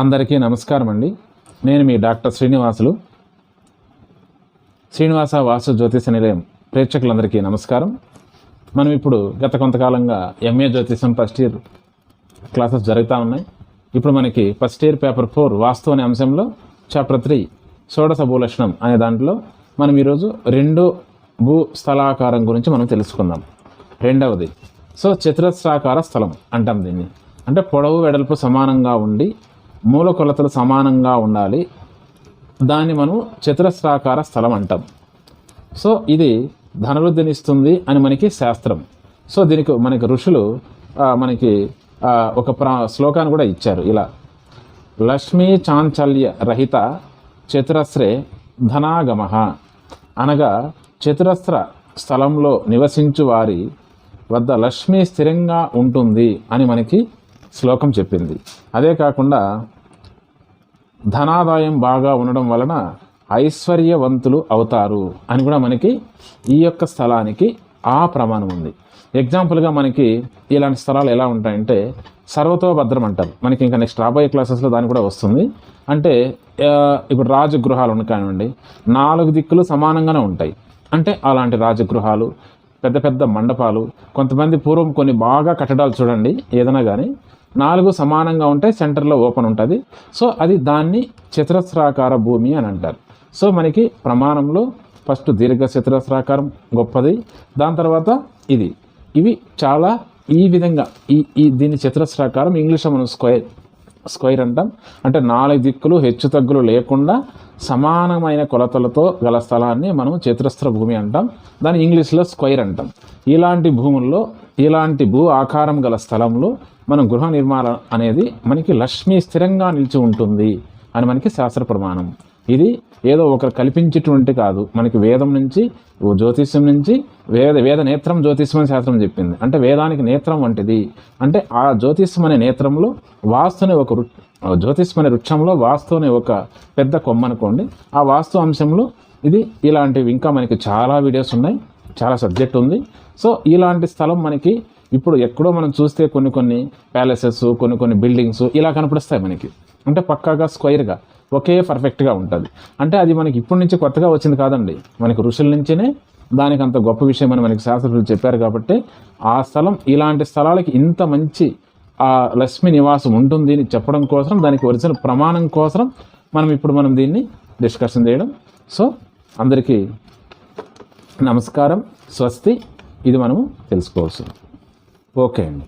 అందరికీ నమస్కారం అండి నేను మీ డాక్టర్ శ్రీనివాసులు. శ్రీనివాస వాసు జ్యోతిష నిలయం ప్రేక్షకులందరికీ నమస్కారం. మనం ఇప్పుడు గత కొంతకాలంగా ఎంఏ జ్యోతిషం ఫస్ట్ ఇయర్ క్లాసెస్ జరుగుతూ ఉన్నాయి. ఇప్పుడు మనకి first year paper four Vastu అనే అంశంలో చాప్టర్ త్రీ షోడశ భూలక్షణం అనే దాంట్లో మనం ఈరోజు రెండో భూ స్థలాకారం గురించి మనం తెలుసుకుందాం. రెండవది సో చతురస్రాకార స్థలం అంటాం దీన్ని. అంటే పొడవు వెడల్పు సమానంగా ఉండి మూల కొలతలు సమానంగా ఉండాలి. దాన్ని మనం చతురస్రాకార స్థలం అంటాం. సో ఇది ధనవృద్ధినిస్తుంది అని మనకి శాస్త్రం. సో దీనికి మనకి ఋషులు మనకి ఒక ప్రా శ్లోకాన్ని కూడా ఇచ్చారు. ఇలా లక్ష్మీ చాంచల్య రహిత చతురస్రే ధనాగమ అనగా చతురస్ర స్థలంలో నివసించు వారి వద్ద లక్ష్మి స్థిరంగా ఉంటుంది అని మనకి శ్లోకం చెప్పింది. అదే కాకుండా ధనాదాయం బాగా ఉండడం వలన ఐశ్వర్యవంతులు అవుతారు అని కూడా మనకి ఈ యొక్క స్థలానికి ఆ ప్రమాణం ఉంది. ఎగ్జాంపుల్గా మనకి ఇలాంటి స్థలాలు ఎలా ఉంటాయంటే సర్వతోభద్రం అంటారు. మనకి ఇంకా నెక్స్ట్ రాబోయే క్లాసెస్లో దాని కూడా వస్తుంది. అంటే ఇప్పుడు రాజగృహాలు ఉన్నాయి కానివ్వండి నాలుగు దిక్కులు సమానంగానే ఉంటాయి. అంటే అలాంటి రాజగృహాలు పెద్ద పెద్ద మండపాలు కొంతమంది పూర్వం కొన్ని బాగా కట్టడాలు చూడండి ఏదైనా కానీ నాలుగు సమానంగా ఉంటే సెంటర్లో ఓపెన్ ఉంటుంది. సో అది దాన్ని చతురస్రాకార భూమి అని అంటారు. సో మనకి ప్రమాణంలో ఫస్ట్ దీర్ఘ చతురస్రాకారం గొప్పది. దాని తర్వాత ఇది. ఇవి చాలా ఈ విధంగా ఈ ఈ దీన్ని చతురస్రాకారం ఇంగ్లీష్లో మనం స్క్వేర్ స్క్వైర్ అంటాం. అంటే నాలుగు దిక్కులు హెచ్చు తగ్గులు లేకుండా సమానమైన కొలతలతో గల స్థలాన్ని మనం చతురస్ర భూమి అంటాం. దాన్ని ఇంగ్లీష్లో స్క్వైర్ అంటాం. ఇలాంటి భూముల్లో ఇలాంటి భూ ఆకారం గల స్థలంలో మనం గృహ నిర్మాణం అనేది మనకి లక్ష్మి స్థిరంగా నిలిచి ఉంటుంది అని మనకి శాస్త్ర ప్రమాణం. ఇది ఏదో ఒకరు కల్పించేటువంటి కాదు. మనకి వేదం నుంచి ఓ జ్యోతిష్యం నుంచి వేద వేద నేత్రం జ్యోతిష్యం అని శాస్త్రం చెప్పింది. అంటే వేదానికి నేత్రం వంటిది. అంటే ఆ జ్యోతిష్యం అనే నేత్రంలో వాస్తుని ఒక రు జ్యోతిష్యం అనే వృక్షంలో వాస్తు అనే ఒక పెద్ద కొమ్మ అనుకోండి. ఆ వాస్తు అంశంలో ఇది ఇలాంటివి. ఇంకా మనకి చాలా వీడియోస్ ఉన్నాయి. చాలా సబ్జెక్ట్ ఉంది. సో ఇలాంటి స్థలం మనకి ఇప్పుడు ఎక్కడో మనం చూస్తే కొన్ని కొన్ని ప్యాలెసెస్ కొన్ని కొన్ని బిల్డింగ్స్ ఇలా కనపడిస్తాయి మనకి. అంటే పక్కాగా స్క్వైర్గా ఒకే పర్ఫెక్ట్గా ఉంటుంది. అంటే అది మనకి ఇప్పటి నుంచి కొత్తగా వచ్చింది కాదండి. మనకి ఋషుల నుంచినే దానికి అంత గొప్ప విషయం అని మనకి శాస్త్రజ్ఞులు చెప్పారు కాబట్టి ఆ స్థలం ఇలాంటి స్థలాలకి ఇంత మంచి ఆ లక్ష్మి నివాసం ఉంటుంది అని చెప్పడం కోసం దానికి ఒరిజినల్ ప్రమాణం కోసం మనం ఇప్పుడు మనం దీన్ని డిస్కషన్ చేయడం. సో అందరికీ నమస్కారం. స్వస్తి. ఇది మనము తెలుసుకోవచ్చు. ఓకే అండి